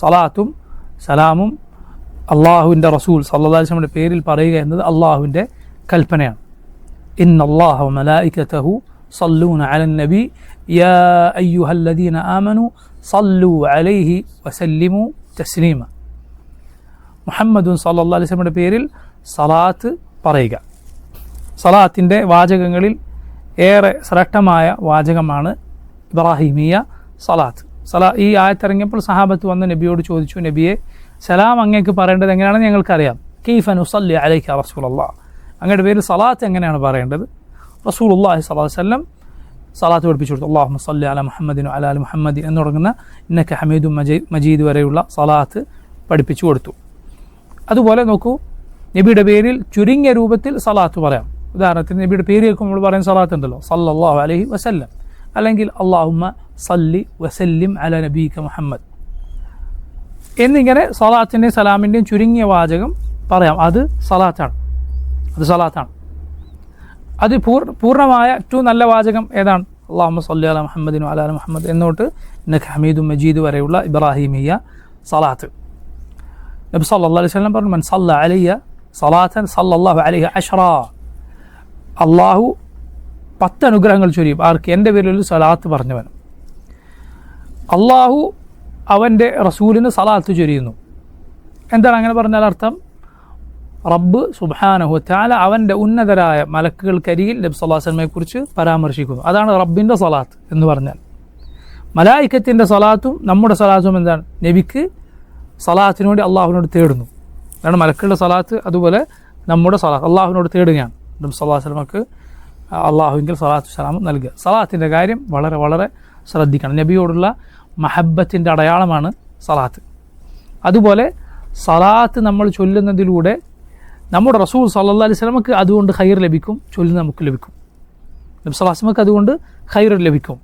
സലാത്തും സലാമും അള്ളാഹുവിൻ്റെ റസൂൽ സല്ലല്ലാഹു അലൈഹി വസല്ലമയുടെ പേരിൽ പറയുക എന്നത് അള്ളാഹുവിൻ്റെ കൽപ്പനയാണ് ഇൻ അള്ളാഹു മലായിക്കത്തഹു صلون على النبي يا أيها الذين آمنوا صلوا عليه وسلموا تسليما മുഹമ്മദുൻ സല്ലല്ലാഹു അലൈഹി വസല്ലമയുടെ പേരിൽ സലാത്ത് പറയുക സലാത്തിൻ്റെ വാചകങ്ങളിൽ ഏറെ ശ്രേഷ്ഠമായ വാചകമാണ് ഇബ്രാഹിമിയ സലാത്ത് സലാ ഈ ആയത്തിറങ്ങിയപ്പോൾ സഹാബത്ത് വന്ന് നബിയോട് ചോദിച്ചു നബിയെ സലാം അങ്ങേക്ക് പറയേണ്ടത് എങ്ങനെയാണെന്ന് ഞങ്ങൾക്കറിയാം. കീഫ് ഉസല്ലി അലൈക്ക റസൂലുള്ള അങ്ങയുടെ പേര് സലാത്ത് എങ്ങനെയാണ് പറയേണ്ടത്? റസൂൽ അള്ളാഹി സലാഹു വല്ലം സലാത്ത് പഠിപ്പിച്ചു കൊടുത്തു. അള്ളാഹു സല്ലി അല മുഹമ്മദിനു അല അൽ മുഹമ്മദി എന്ന് തുടങ്ങുന്ന ഇന്നക്ക് ഹമീദും മജീദ് മജീദ് വരെയുള്ള സലാത്ത് പഠിപ്പിച്ചു കൊടുത്തു. അതുപോലെ നോക്കൂ നബിയുടെ പേരിൽ ചുരുങ്ങിയ രൂപത്തിൽ സലാത്ത് പറയാം. ഉദാഹരണത്തിന് നബിയുടെ പേര് കേൾക്കുമ്പോൾ പറയുന്ന സലാത്ത് ഉണ്ടല്ലോ സല്ലാഹു അലഹി വസല്ലം. അല്ലെങ്കിൽ അള്ളാഹുമ്മ സല്ലി വസല്ലിം അല നബീക മുഹമ്മദ്. എന്നിങ്ങനെ സലാത്തിന്റെയും സലാമിന്റെയും ചുരുങ്ങിയ വാചകം പറയാം. അത് സലാത്താണ്. അത് സലാത്താണ്. അത് പൂർ പൂർണമായ ഏറ്റവും നല്ല വാചകം ഏതാണ്? അള്ളാഹു സല്ലി അല മുഹമ്മദിനു അല മുഹമ്മദ് എന്നോട്ട് നഖ് ഹമീദും മജീദ് വരെയുള്ള ഇബ്രാഹിമിയ സലാത്ത്. നബി സല്ലാ അലൈഹി വസല്ലം പറഞ്ഞു മൻ സല്ല അലയ്യ സലാത്തൻ സല്ലല്ലാഹു അലൈഹി അഷ്റ അള്ളാഹു പത്ത് അനുഗ്രഹങ്ങൾ ചൊരിയും. ആർക്ക്? എന്റെ പേരിൽ സലാത്ത് പറഞ്ഞവൻ. അള്ളാഹു അവന്റെ റസൂലിന് സലാത്ത് ചൊരിയുന്നു. എന്താണ് അങ്ങനെ പറഞ്ഞാൽ അർത്ഥം? റബ്ബ് സുബാനഹു താല അവന്റെ ഉന്നതരായ മലക്കുകൾക്കരിയിൽ നബി സല്ലാസ്ലമയെക്കുറിച്ച് പരാമർശിക്കുന്നു. അതാണ് റബ്ബിന്റെ സലാത്ത് എന്ന് പറഞ്ഞാൽ. മലായിക്കത്തിന്റെ സലാത്തും നമ്മുടെ സലാത്തും എന്താണ്? നബിക്ക് സലാത്തിനോട് അള്ളാഹുവിനോട് തേടുന്നു. അതാണ് മലക്കുകളുടെ സലാത്ത് അതുപോലെ നമ്മുടെ സലാത്ത്. അള്ളാഹുവിനോട് തേടുകയാണ്. നബി സല്ലാഹു വസ്ലമക്ക് അള്ളാഹുവിങ്കിൽ സലാത്തു സലാം നൽകുക. സലാത്തിന്റെ കാര്യം വളരെ വളരെ ശ്രദ്ധിക്കണം. നബിയോടുള്ള മഹബത്തിന്റെ അടയാളമാണ് സലാത്ത്. അതുപോലെ സലാത്ത് നമ്മൾ ചൊല്ലുന്നതിലൂടെ നമ്മുടെ റസൂൽ സല്ലാ അലൈഹി സ്വലമക്ക് അതുകൊണ്ട് ഹൈർ ലഭിക്കും ചൊല്ലുന്ന നമുക്ക് ലഭിക്കും. നബി സലാസ്മക്ക് അതുകൊണ്ട് ഹൈർ ലഭിക്കും.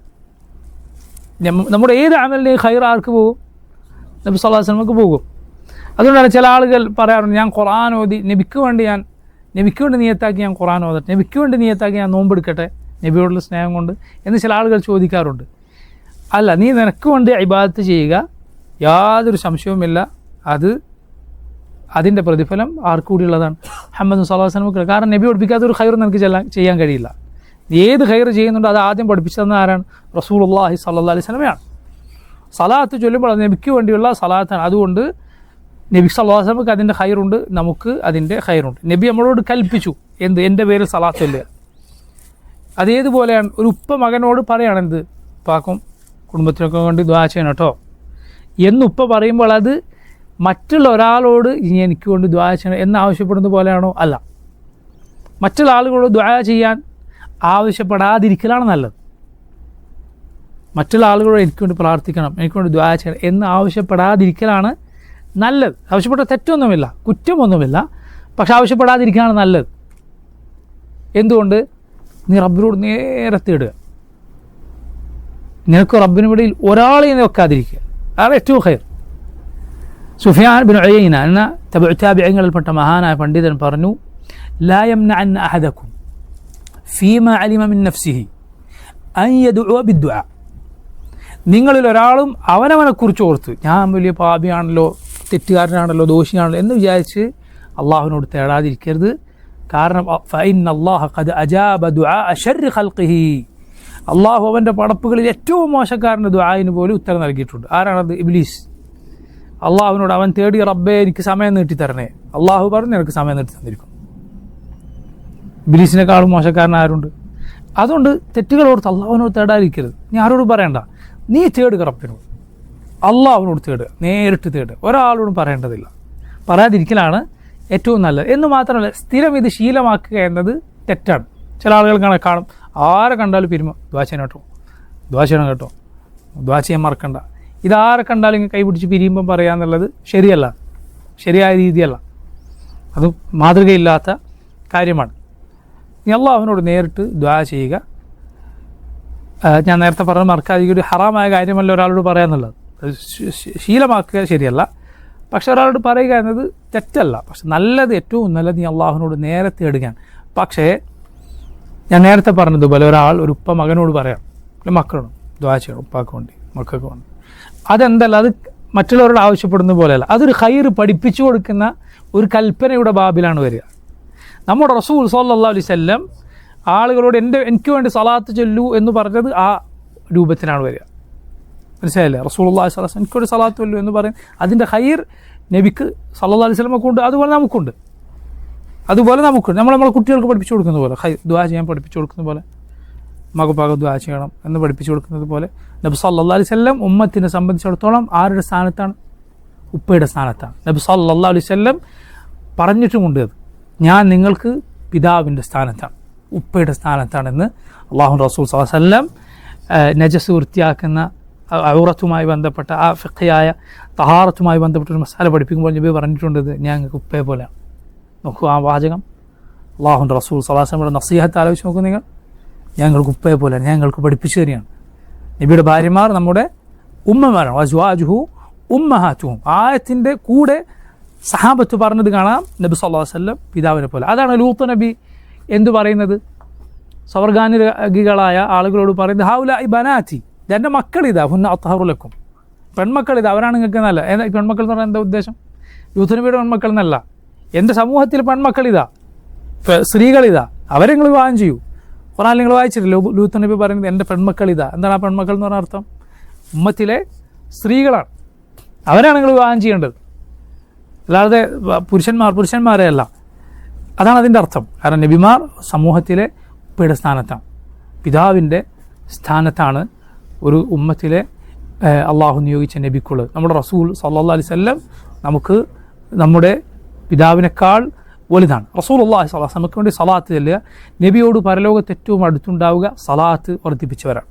നമ്മ- നമ്മുടെ ഏത് അമലിന്റെയും ഹൈർ ആർക്ക് പോകും? നബി സല്ലാ വസ്ലമക്ക് പോകും. അതുകൊണ്ടാണ് ചില ആളുകൾ പറയാറുണ്ട് ഞാൻ ഖുർആൻ ഓതി നബിക്ക് വേണ്ടി ഞാൻ നബിക്ക് വേണ്ടി നിയത്താക്കി ഞാൻ ഖുറാൻ ഓതട്ടെ? നബിക്ക് വേണ്ടി നിയത്താക്കി ഞാൻ നോമ്പെടുക്കട്ടെ? നബിയോടുള്ള സ്നേഹം കൊണ്ട് എന്ന് ചില ആളുകൾ ചോദിക്കാറുണ്ട്. അല്ല നീ നിനക്ക് വേണ്ടി ഇബാദത്ത് ചെയ്യുക. യാതൊരു സംശയവുമില്ല. അത് അതിന്റെ പ്രതിഫലം ആർക്ക് കൂടിയുള്ളതാണ്? മുഹമ്മദ് സല്ലാഹു വസ്ലമക്ക് കാരണം നബി പഠിപ്പിക്കാത്ത ഒരു ഖൈർ നിനക്ക് ചെയ്യാൻ കഴിയില്ല. ഏത് ഖൈർ ചെയ്യുന്നുണ്ടോ അത് ആദ്യം പഠിപ്പിച്ചു തന്ന ആരാണ്? റസൂൾ അള്ളാഹി സല്ലാ അലൈഹി സ്വലമയാണ് സലാത്ത് ചൊല്ലുമ്പോൾ അത് നബിക്ക് വേണ്ടിയുള്ള സലാത്താണ്. അതുകൊണ്ട് നബി സലാസമക്ക് അതിന്റെ ഹൈറുണ്ട് നമുക്ക് അതിന്റെ ഹൈറുണ്ട് നബി നമ്മളോട് കൽപ്പിച്ചു എന്ത്? എന്റെ പേരിൽ സലാ ചൊല്ലുക. അതേതുപോലെയാണ് ഒരു ഉപ്പ മകനോട് പറയാണ് എന്ത് ഉപ്പാക്കും കുടുംബത്തിനൊക്കെ വേണ്ടി ദ്വാ ചെയ്യണം കേട്ടോ. എന്ന് ഉപ്പ പറയുമ്പോൾ അത് മറ്റുള്ള ഒരാളോട് ഇനി എനിക്ക് കൊണ്ട് ദ്വാ ചെയ്യണം എന്ന് ആവശ്യപ്പെടുന്ന പോലെയാണോ? അല്ല. മറ്റുള്ള ആളുകളോട് ദ്വാ ചെയ്യാൻ ആവശ്യപ്പെടാതിരിക്കലാണ് നല്ലത്. മറ്റുള്ള ആളുകളോട് എനിക്ക് വേണ്ടി പ്രാർത്ഥിക്കണം എനിക്ക് വേണ്ടി ദ്വാ ചെയ്യണം എന്ന് ആവശ്യപ്പെടാതിരിക്കലാണ് നല്ലത്. ആവശ്യപ്പെട്ട തെറ്റൊന്നുമില്ല. കുറ്റമൊന്നുമില്ല. പക്ഷെ ആവശ്യപ്പെടാതിരിക്കുകയാണ് നല്ലത്. എന്തുകൊണ്ട്? നീ റബ്ബിനോട് നേരത്തെ ഇടുക. നിനക്ക് റബ്ബിനുമിടയിൽ ഒരാളെയും വെക്കാതിരിക്കുക. അതാണ് ഏറ്റവും ഹയർ സുഫിയാൻ ബിൻ അയ്യന എന്ന തബിഅത്താബിയങ്ങളിൽപ്പെട്ട മഹാനായ പണ്ഡിതൻ പറഞ്ഞു ലാ യംനഅൻ അഹദക്കും ഫീമ അലിമ മിൻ നഫ്സിഹി ബിദ്ദുആ നിങ്ങളിൽ ഒരാളും അവനവനെക്കുറിച്ച് ഓർത്ത് ഞാൻ വലിയ പാപിയാണല്ലോ തെറ്റുകാരനാണല്ലോ ദോഷിയാണല്ലോ എന്ന് വിചാരിച്ച് അള്ളാഹുവിനോട് തേടാതിരിക്കരുത്. കാരണം ഫൈൻ അള്ളാഹ് അജാബ അശർരി ഖൽഖിഹി. അള്ളാഹു അവന്റെ പടപ്പുകളിൽ ഏറ്റവും മോശക്കാരന്റെ ദുആയിന് പോലും ഉത്തരം നൽകിയിട്ടുണ്ട്. ആരാണത്? ഇബ്ലീസ്. അള്ളാഹുവിനോട് അവൻ തേടി റബ്ബെ എനിക്ക് സമയം നീട്ടി തരണേ അള്ളാഹു പറഞ്ഞു എനിക്ക് സമയം നീട്ടി തന്നിരിക്കും ഇബ്ലീസിനെക്കാളും മോശക്കാരൻ ആരുണ്ട്? അതുകൊണ്ട് തെറ്റുകളോട് അള്ളാഹുവിനോട് തേടാതിരിക്കരുത്. നീ ആരോട് പറയണ്ട. നീ തേടുക റബ്ബിനോട്. അള്ളാഹുവിനോട് തേടുക നേരിട്ട് തേടുക ഒരാളോടും പറയേണ്ടതില്ല. പറയാതിരിക്കലാണ് ഏറ്റവും നല്ലത്. എന്ന് മാത്രമല്ല സ്ഥിരം ഇത് ശീലമാക്കുക എന്നത് തെറ്റാണ്. ചില ആളുകൾ കാണാൻ കാണും ആരെ കണ്ടാലും പിരിമ? ദ്വാചന കേട്ടോ. ദ്വാചന കേട്ടോ. ദ്വാശയം മറക്കണ്ട. ഇതാരെ കണ്ടാലും ഇങ്ങനെ കൈപിടിച്ച് പിരിയുമ്പം പറയാന്നുള്ളത് ശരിയല്ല. ശരിയായ രീതിയല്ല. അത് മാതൃകയില്ലാത്ത കാര്യമാണ്. നീ അള്ളാഹുവിനോട് നേരിട്ട് ദ്വാ ചെയ്യുക. ഞാൻ നേരത്തെ പറഞ്ഞ മറക്കാതെ ഒരു ഹറാമായ കാര്യമല്ല ഒരാളോട് ശ- ശീലമാക്കുക ശരിയല്ല. പക്ഷെ ഒരാളോട് പറയുക എന്നത് തെറ്റല്ല. പക്ഷെ നല്ലത് ഏറ്റവും നല്ലത് നീ അള്ളാഹുവിനോട് നേരെ തേടുകയാണ് പക്ഷേ ഞാൻ നേരത്തെ പറഞ്ഞതുപോലെ ഒരാൾ ഒരു ഉപ്പ മകനോട് പറയാം. അല്ലെ മക്കളോട് ദ്വാ ചെയ്യണം ഉപ്പാക്ക് വേണ്ടി മക്കൾക്ക് വേണ്ടി. അതെന്തല്ല അത് മറ്റുള്ളവരോട് ആവശ്യപ്പെടുന്ന പോലെയല്ല. അതൊരു ഹൈർ പഠിപ്പിച്ചു കൊടുക്കുന്ന ഒരു കൽപ്പനയുടെ ബാബിലാണ് വരിക. നമ്മുടെ റസൂൽ സല്ലാ അലൈഹി വസല്ലം ആളുകളോട് എന്റെ എനിക്ക് വേണ്ടി സലാത്ത് ചൊല്ലൂ എന്ന് പറഞ്ഞത് ആ രൂപത്തിലാണ് വരിക. മനസ്സിലായില്ലേ? റസൂൽ അള്ളാഹി സ്വലാസ് എനിക്കൊരു സലാത്തുമല്ലോ എന്ന് പറയും അതിന്റെ ഹൈർ നബിക്ക് സല്ലാ അലൈഹി വസല്ലമക്ക് ഉണ്ട്. അതുപോലെ നമുക്കുണ്ട്. അതുപോലെ നമുക്കുണ്ട്. നമ്മൾ നമ്മളെ കുട്ടികൾക്ക് പഠിപ്പിച്ചു കൊടുക്കുന്ന പോലെ. ഹൈ ദ്വാ ചെയ്യാൻ പഠിപ്പിച്ചു കൊടുക്കുന്ന പോലെ. മകപ്പാക ദ്വാ ചെയ്യണം എന്ന് പഠിപ്പിച്ചു കൊടുക്കുന്നത് പോലെ. നബി സല്ലാ അലൈഹി വസല്ലം ഉമ്മത്തിനെ സംബന്ധിച്ചിടത്തോളം ആരുടെ സ്ഥാനത്താണ്? ഉപ്പയുടെ സ്ഥാനത്താണ്. നബി സല്ലാ അലൈഹി വസല്ലം പറഞ്ഞിട്ടുമുണ്ട് അത്. ഞാൻ നിങ്ങൾക്ക് പിതാവിന്റെ സ്ഥാനത്താണ്. ഉപ്പയുടെ സ്ഥാനത്താണെന്ന് അള്ളാഹു റസൂൽ അലൈഹി വസല്ലം നജസ് വൃത്തിയാക്കുന്ന ഔറത്തുമായി ബന്ധപ്പെട്ട ആ ഫിഖയായ തഹാറത്തുമായി ബന്ധപ്പെട്ട ഒരു മസാല പഠിപ്പിക്കുമ്പോൾ നബി പറഞ്ഞിട്ടുണ്ടത് ഞാൻ ഉപ്പയെ പോലെയാണ് നോക്കൂ ആ വാചകം. അള്ളാഹുന്റെ റസൂൽ സലാസമ്മയുടെ നസീഹത്ത് ആലോചിച്ച് നോക്കൂ നിങ്ങൾ. ഞങ്ങൾക്ക് ഉപ്പയെ പോലെ ഞങ്ങൾക്ക് പഠിപ്പിച്ചു തരികയാണ്. നബിയുടെ ഭാര്യമാർ നമ്മുടെ ഉമ്മമാരാണ്. വജുവാജുഹു ഉമ്മഹാറ്റുഹും ആയത്തിന്റെ കൂടെ സഹാബത്ത് പറഞ്ഞത് കാണാം. നബി സല്ലാ വല്ലം പിതാവിനെ പോലെ. അതാണ് ലൂത്ത് നബി എന്തു പറയുന്നത്? സ്വർഗാനുരാഗികളായ ആളുകളോട് പറയുന്നത് ഹൗല ഇ ബനാത്തി. ഇതെന്റെ മക്കളിതാ ഹുന്ന അത്തഹറുലക്കും ഇത് അവരാണ് നിങ്ങൾക്ക് നല്ല ഏതാ പെൺമക്കൾ എന്ന് പറഞ്ഞാൽ എന്താ ഉദ്ദേശം? യൂത്ത് നബിയുടെ പെൺമക്കൾ എന്നല്ല. എന്റെ സമൂഹത്തിൽ പെൺമക്കളിതാ സ്ത്രീകളിതാ അവരെ നിങ്ങൾ വിവാഹം ചെയ്യൂ. ഖുറാൻ നിങ്ങൾ വായിച്ചിട്ടില്ല ലൂത്ത് നബി പറയുന്നത് എന്റെ പെൺമക്കൾ ഇതാ. എന്താണ് ആ പെൺമക്കൾ എന്ന് പറഞ്ഞ അർത്ഥം? ഉമ്മത്തിലെ സ്ത്രീകളാണ്. അവരാണ് നിങ്ങൾ വിവാഹം ചെയ്യേണ്ടത്. അല്ലാതെ പുരുഷന്മാർ പുരുഷന്മാരെ അല്ല. അതാണ് അതിന്റെ അർത്ഥം. കാരണം നബിമാർ സമൂഹത്തിലെ ഉപ്പയുടെ സ്ഥാനത്താണ് പിതാവിന്റെ സ്ഥാനത്താണ് ഒരു ഉമ്മത്തിലെ അള്ളാഹു നിയോഗിച്ച നബിക്കുൾ നമ്മുടെ റസൂൽ സല്ലാ അലൈഹി വസല്ലം നമുക്ക് നമ്മുടെ പിതാവിനേക്കാൾ വലുതാണ്. റസൂൽ അള്ളാഹി സ്വലാസ് നമുക്ക് വേണ്ടി സലാത്ത് ചെല്ലുക. നബിയോട് പരലോകത്ത് ഏറ്റവും അടുത്തുണ്ടാവുക സലാത്ത് വർദ്ധിപ്പിച്ചവരാണ്.